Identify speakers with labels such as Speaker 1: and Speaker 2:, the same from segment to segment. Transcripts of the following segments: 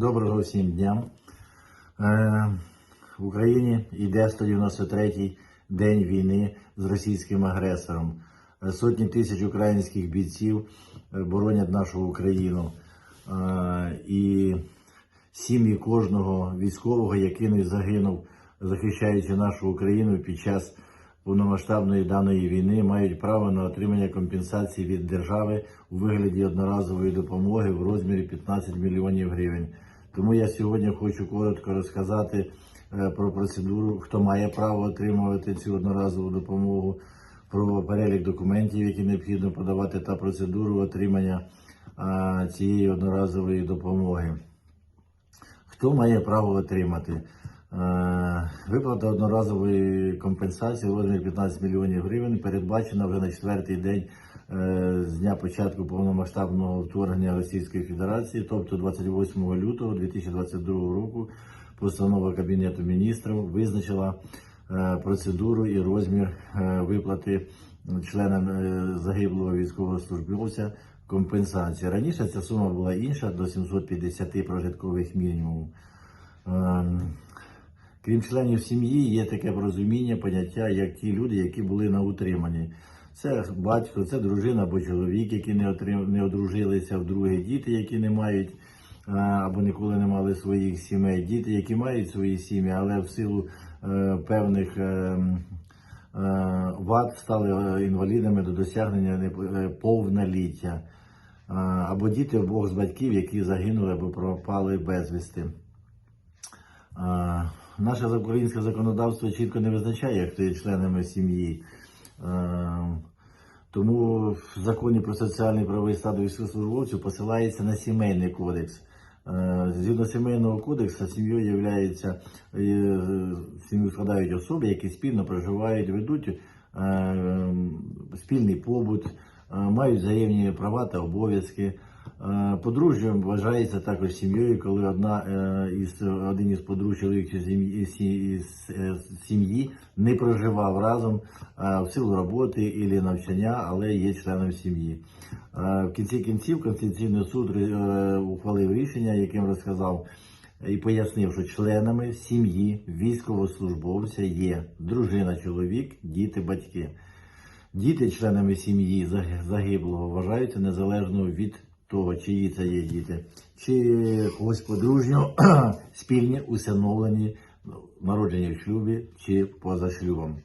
Speaker 1: Доброго всім дня. Е, в Україні йде 193-й день війни з російським агресором. Сотні тисяч українських бійців е, боронять нашу Україну. Е, і сім'ї кожного військового, який не загинув, захищаючи нашу Україну під час повномасштабної даної війни, мають право на отримання компенсації від держави у вигляді одноразової допомоги в розмірі 15 мільйонів гривень. Тому я сьогодні хочу коротко розказати е, про процедуру, хто має право отримувати цю одноразову допомогу, про перелік документів, які необхідно подавати, та процедуру отримання цієї одноразової допомоги. Хто має право отримати? Е, Виплата одноразової компенсації у розмірі 15 мільйонів гривень передбачена вже на четвертий день е, з дня початку повномасштабного вторгнення Російської Федерації, тобто 28 лютого 2022 року. Постанова Кабінету міністрів визначила е, процедуру і розмір е, виплати членам е, загиблого військовослужбовця компенсації. Раніше ця сума була інша до 750 прожиткових мінімумів. Крім членів сім'ї, є таке порозуміння, поняття, як ті люди, які були на утриманні. Це батько, це дружина або чоловік, які не отрим... не одружилися, вдруге діти, які не мають або ніколи не мали своїх сімей, діти, які мають свої сім'ї, але в силу е, певних е, е, вад стали е, інвалідами до досягнення не- е, повноліття. Або діти обох з батьків, які загинули або пропали безвісти. Наше українське законодавство чітко не визначає, хто є членами сім'ї. Е, Тому в законі про соціальний правовий статус військовослужбовців посилається на сімейний кодекс. Е, Згідно сімейного кодексу, сім'єю є сім'ю складають особи, які спільно проживають, ведуть е, спільний побут, е, мають взаємні права та обов'язки. Е, Подружжям вважається також сім'єю, коли одна е, із один із подружжя чоловік чи е, сім'ї не проживав разом в силу роботи і навчання, але є членом сім'ї. В кінці кінців Конституційний суд ухвалив рішення, яким розказав і пояснив, що членами сім'ї військовослужбовця є дружина, чоловік, діти, батьки. Діти, членами сім'ї загиблого, вважаються незалежно від того, чиї це є діти, чи когось подружнього, спільні, усиновлені, народжені в шлюбі чи поза шлюбом.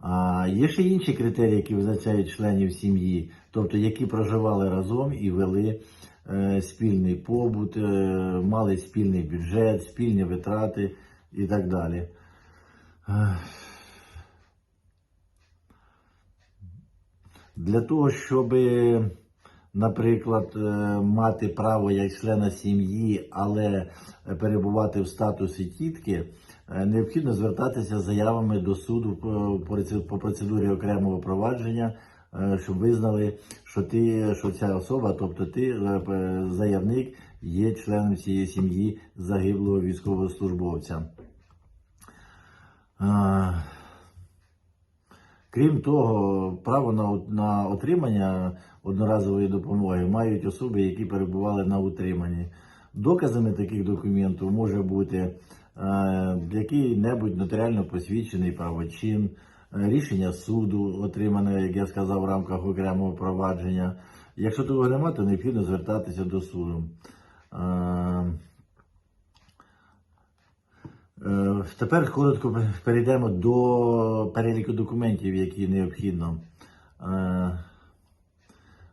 Speaker 1: А є ще інші критерії, які визначають членів сім'ї, тобто які проживали разом і вели е, спільний побут, е, мали спільний бюджет, спільні витрати і так далі. Для того, щоб, наприклад, е, мати право як члена сім'ї, але перебувати в статусі тітки, е, необхідно звертатися з заявами до суду по- процедурі окремого провадження, е, щоб визнали, що ти, що ця особа, тобто ти, заявник, є членом цієї сім'ї загиблого військовослужбовця. Крім того, право на, на отримання одноразової допомоги мають особи, які перебували на утриманні. Доказами таких документів може бути е, який-небудь нотаріально посвідчений правочин, е, рішення суду, отримане, як я сказав, в рамках окремого провадження. Якщо того немає, то необхідно звертатися до суду. Е, Тепер коротко перейдемо до переліку документів, які необхідно е,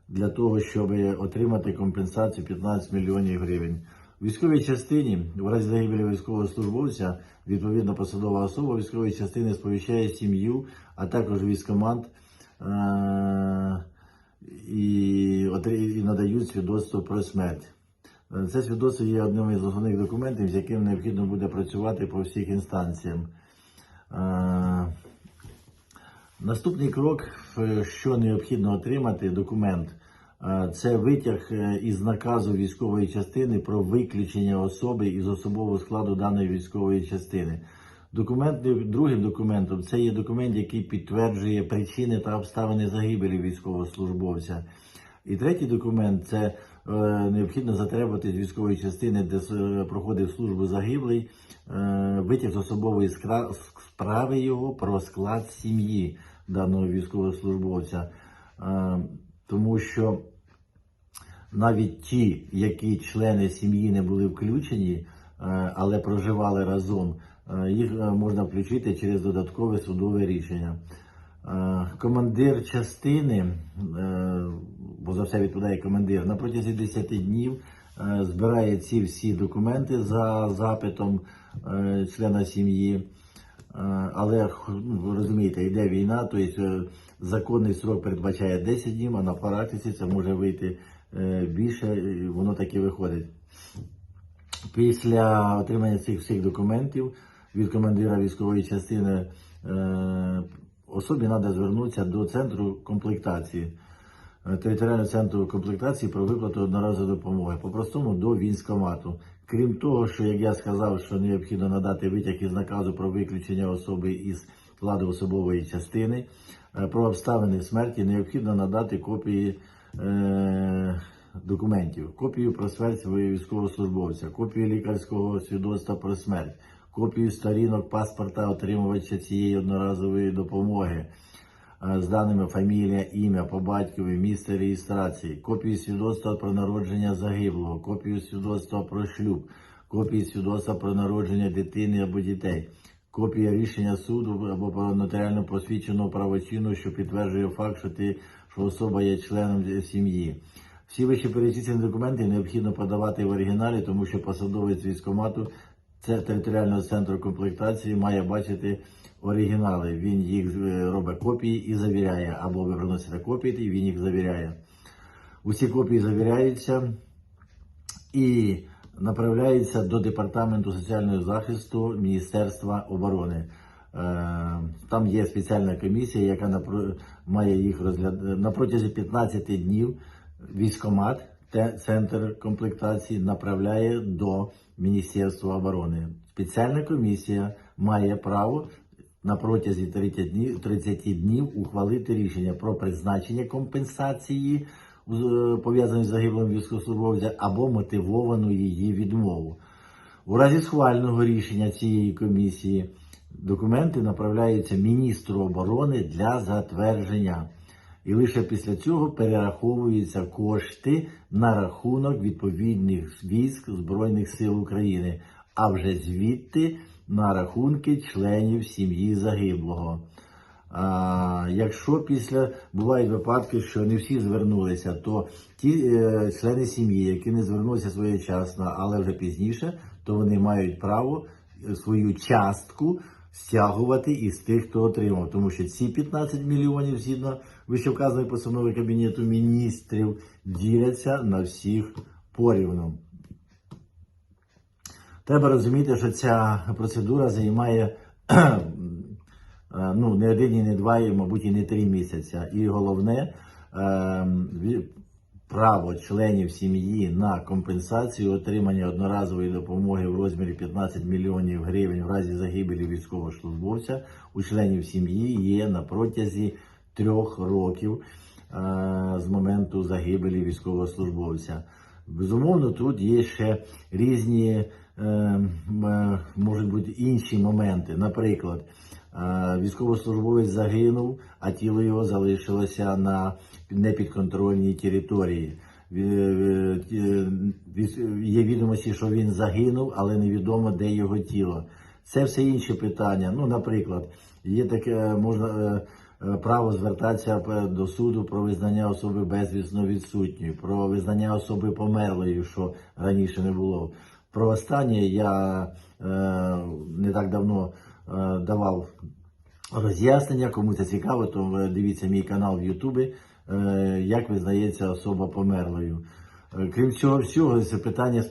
Speaker 1: для того, щоб отримати компенсацію 15 мільйонів гривень. У військовій частині, в разі загибелі військовослужбовця, відповідно посадова особа військової частини сповіщає сім'ю, а також військомат е, і надають свідоцтво про смерть. Це свідоцтво є одним із основних документів, з яким необхідно буде працювати по всіх інстанціям. Е, Наступний крок, що необхідно отримати, документ. Е, Це витяг е, із наказу військової частини про виключення особи із особового складу даної військової частини. Документ, другим документом це є документ, який підтверджує причини та обставини загибелі військовослужбовця. І третій документ це необхідно затребувати з військової частини, де проходив службу загиблий, е, витяг з особової справи його про склад сім'ї даного військовослужбовця. Е, Тому що навіть ті, які члени сім'ї не були включені, е, але проживали разом, е, їх е, можна включити через додаткове судове рішення. Е, Командир частини, е, бо за все відповідає командир, на протязі 10 днів е, збирає ці всі документи за запитом е, члена сім'ї. Е, Але ну, ви розумієте, йде війна, тобто законний срок передбачає 10 днів, а на практиці це може вийти більше, і воно так і виходить. Після отримання цих всіх документів від командира військової частини особі треба звернутися до центру комплектації, територіального центру комплектації про виплату одноразової допомоги, по-простому до військкомату. Крім того, що як я сказав, що необхідно надати витяг із наказу про виключення особи із складу особової частини, е, про обставини смерті, необхідно надати копії. Е, документів, копію про смерть військовослужбовця, копію лікарського свідоцтва про смерть, копію сторінок паспорта отримувача цієї одноразової допомоги е, з даними фамілія, ім'я по батькові, місце реєстрації, копію свідоцтва про народження загиблого, копію свідоцтва про шлюб, копію свідоцтва про народження дитини або дітей. Копія рішення суду або про нотаріально посвідченого правочину, що підтверджує факт, що ти що особа є членом сім'ї. Всі вище перечислені документи необхідно подавати в оригіналі, тому що посадовець військкомату це територіального центру комплектації має бачити оригінали. Він їх е, робить копії і завіряє, або ви приносите копії, і він їх завіряє. Усі копії завіряються і направляються до департаменту соціального захисту Міністерства оборони. Е, Там є спеціальна комісія, яка має їх розглядати на протязі 15 днів. Військомат, центр комплектації направляє до Міністерства оборони. Спеціальна комісія має право на протязі 30 днів, 30 днів ухвалити рішення про призначення компенсації з- пов'язаної з загиблим військовослужбовця або мотивовану її відмову. У разі схвального рішення цієї комісії документи направляються міністру оборони для затвердження. І лише після цього перераховуються кошти на рахунок відповідних військ Збройних сил України, а вже звідти на рахунки членів сім'ї загиблого. А, якщо після бувають випадки, що не всі звернулися, то ті е, члени сім'ї, які не звернулися своєчасно, але вже пізніше, то вони мають право е, свою частку стягувати із тих, хто отримав. Тому що ці 15 мільйонів, згідно вищевказаної постанови Кабінету міністрів, діляться на всіх порівну. Треба розуміти, що ця процедура займає ну, не один і не два, і, мабуть, і не три місяці. І головне е, ві- право членів сім'ї на компенсацію отримання одноразової допомоги в розмірі 15 мільйонів гривень в разі загибелі військовослужбовця у членів сім'ї є на протязі трьох років е, з моменту загибелі військовослужбовця. Безумовно, тут є ще різні, е, е, можуть бути інші моменти. Наприклад, військовослужбовець загинув, а тіло його залишилося на непідконтрольній території. Є відомості, що він загинув, але невідомо, де його тіло. Це все інші питання. Ну, наприклад, є таке можна е, е, право звертатися до суду про визнання особи безвісно відсутньою, про визнання особи померлою, що раніше не було. Про останнє я е, не так давно давав роз'яснення. Кому це цікаво, то е, дивіться мій канал в Ютубі, е, як визнається особа померлою. Е, Крім цього всього, це питання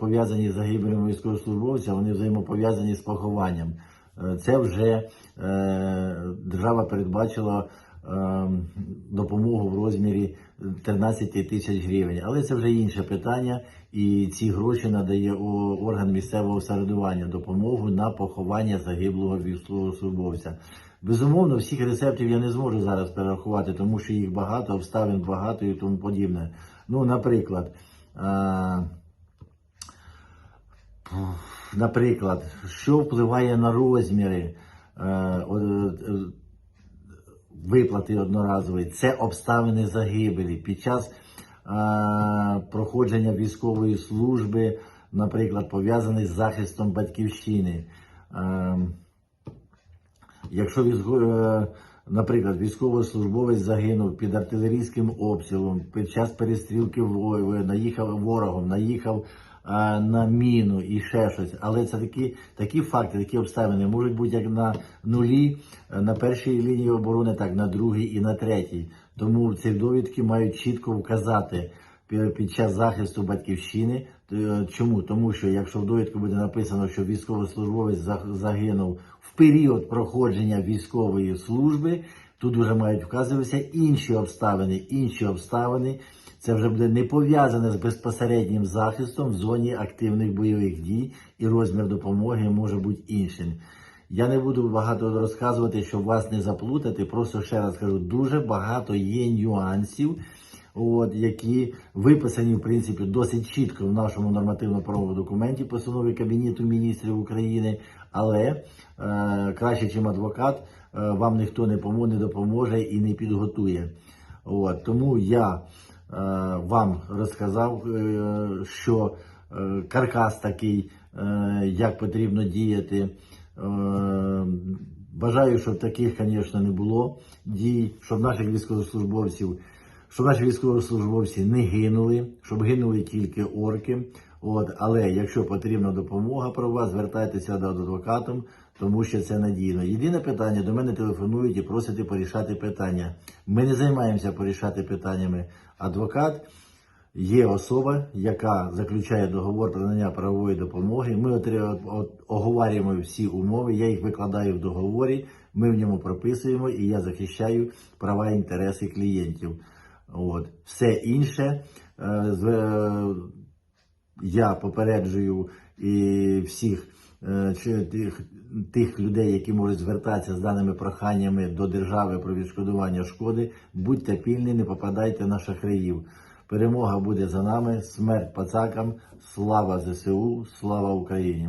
Speaker 1: пов'язані з загибелем військовослужбовця, вони взаємопов'язані з похованням. Е, Це вже е, держава передбачила е, допомогу в розмірі 13 тисяч гривень. Але це вже інше питання, і ці гроші надає орган місцевого самоврядування допомогу на поховання загиблого військовослужбовця. Безумовно, всіх рецептів я не зможу зараз перерахувати, тому що їх багато, обставин багато і тому подібне. Ну, наприклад, Е, Наприклад, що впливає на розміри е, е, виплати одноразової, це обставини загибелі під час е, проходження військової служби, наприклад, пов'язаний з захистом батьківщини. Е, Якщо е, наприклад, військовослужбовець загинув під артилерійським обстрілом під час перестрілки во- наїхав ворогом, наїхав на міну і ще щось. Але це такі, такі факти, такі обставини можуть бути як на нулі, е, на першій лінії оборони, так на другій і на третій. Тому ці довідки мають чітко вказати пі- під час захисту батьківщини. Е, Чому? Тому що якщо в довідку буде написано, що військовослужбовець за- загинув в період проходження військової служби, тут вже мають вказуватися інші обставини. Інші обставини це вже буде не пов'язане з безпосереднім захистом в зоні активних бойових дій, і розмір допомоги може бути іншим. Я не буду багато розказувати, щоб вас не заплутати. Просто ще раз кажу, дуже багато є нюансів, от, які виписані в принципі досить чітко в нашому нормативно-правовому документі постанові Кабінету міністрів України. Але е, краще, чим адвокат, е, вам ніхто не допоможе і не підготує. От, тому я вам розказав, е, що е, каркас такий, е, як потрібно діяти. Е, Бажаю, щоб таких, звісно, не було дій, щоб наших військовослужбовців, щоб наші військовослужбовці не гинули, щоб гинули тільки орки. От, але якщо потрібна допомога про вас, звертайтеся до адвокатом, тому що це надійно. Єдине питання, до мене телефонують і просять порішати питання. Ми не займаємося порішати питаннями. Адвокат є особа, яка заключає договор про надання правової допомоги. Ми оговарюємо всі умови, я їх викладаю в договорі, ми в ньому прописуємо і я захищаю права і інтереси клієнтів. От. Все інше е, е, я попереджую і всіх е, тих, тих людей, які можуть звертатися з даними проханнями до держави про відшкодування шкоди. Будьте пільні, не попадайте на шахраїв. Перемога буде за нами. Смерть пацакам. Слава ЗСУ, слава Україні!